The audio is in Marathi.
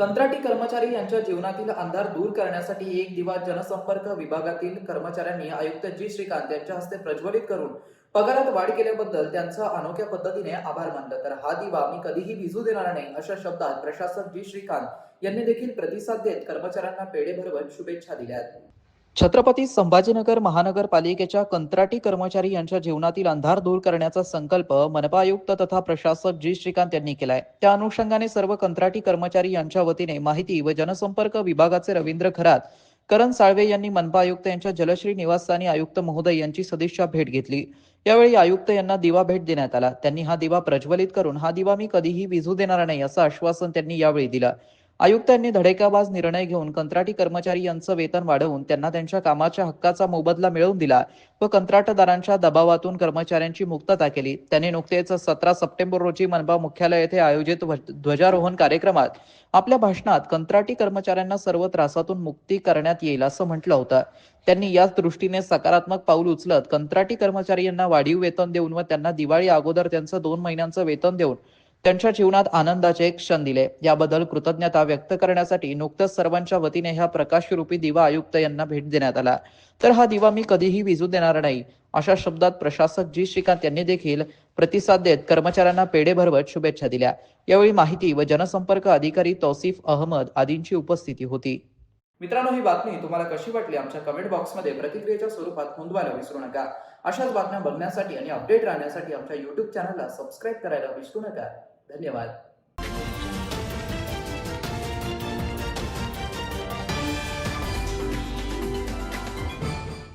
कंत्राटी कर्मचारी यांच्या जीवनातील अंधार दूर करण्यासाठी एक दिवा जनसंपर्क विभागातील कर्मचाऱ्यांनी आयुक्त जी. श्रीकांत यांच्या हस्ते प्रज्वलित करून पगारात वाढ केल्याबद्दल त्यांचा अनोख्या पद्धतीने आभार मानलं. तर हा दिवा मी कधीही भिजू देणार नाही अशा शब्दात प्रशासक जी. श्रीकांत यांनी देखील प्रतिसाद देत कर्मचाऱ्यांना पेढे भरवत शुभेच्छा दिल्या छत्रपती संभाजीनगर महानगरपालिकेच्या कंत्राटी कर्मचारी यांच्या जीवनातील अंधार दूर करण्याचा संकल्प मनपा आयुक्त तथा प्रशासक जी. श्रीकांत यांनी केलाय. त्या अनुषंगाने सर्व कंत्राटी कर्मचारी यांच्या वतीने माहिती व जनसंपर्क विभागाचे रवींद्र खरात करण साळवे यांनी मनपा आयुक्त यांच्या जलश्री निवासस्थानी आयुक्त महोदय यांची सदिच्छा भेट घेतली. यावेळी आयुक्त यांना दिवा भेट देण्यात आला. त्यांनी हा दिवा प्रज्वलित करून हा दिवा मी कधीही विझू देणार नाही असं आश्वासन त्यांनी यावेळी दिलं. आयुक्तांनी धडेकाबाज निर्णय घेऊन कंत्राटी कर्मचारी यांचं वेतन वाढवून त्यांना त्यांच्या कामाच्या हक्काचा मोबदला मिळवून दिला. व कंत्राटदारांच्या दबावातून कर्मचाऱ्यांची मुक्तता केली. त्यांनी नुकतेच सतरा सप्टेंबर रोजी मनपा मुख्यालय येथे आयोजित ध्वजारोहण कार्यक्रमात आपल्या भाषणात कंत्राटी कर्मचाऱ्यांना सर्व त्रासातून मुक्ती करण्यात येईल असं म्हटलं होतं. त्यांनी याच दृष्टीने सकारात्मक पाऊल उचलत कंत्राटी कर्मचारी यांना वाढीव वेतन देऊन व त्यांना दिवाळी अगोदर त्यांचं दोन महिन्यांचं वेतन देऊन त्यांच्या जीवनात आनंदाचे क्षण दिले. याबद्दल कृतज्ञता व्यक्त करण्यासाठी नुकतंच सर्वांच्या वतीने ह्या प्रकाशरूपी दिवा आयुक्त यांना भेट देण्यात आला. तर हा दिवा मी कधीही विजू देणार नाही अशा शब्दात प्रशासक जी श्रीकांत यांनी देखील प्रतिसाद देत कर्मचाऱ्यांना पेढे भरवत शुभेच्छा दिल्या. यावेळी माहिती व जनसंपर्क अधिकारी तौसिफ अहमद आदींची उपस्थिती होती. मित्रांनो ही बातमी तुम्हाला कशी वाटली? आमच्या कमेंट बॉक्समध्ये प्रतिक्रियेच्या स्वरूपात नोंदवायला विसरू नका. अशाच बातम्या बघण्यासाठी आणि अपडेट राहण्यासाठी आमच्या युट्यूब चॅनलला सबस्क्राईब करायला विसरू नका. धन्यवाद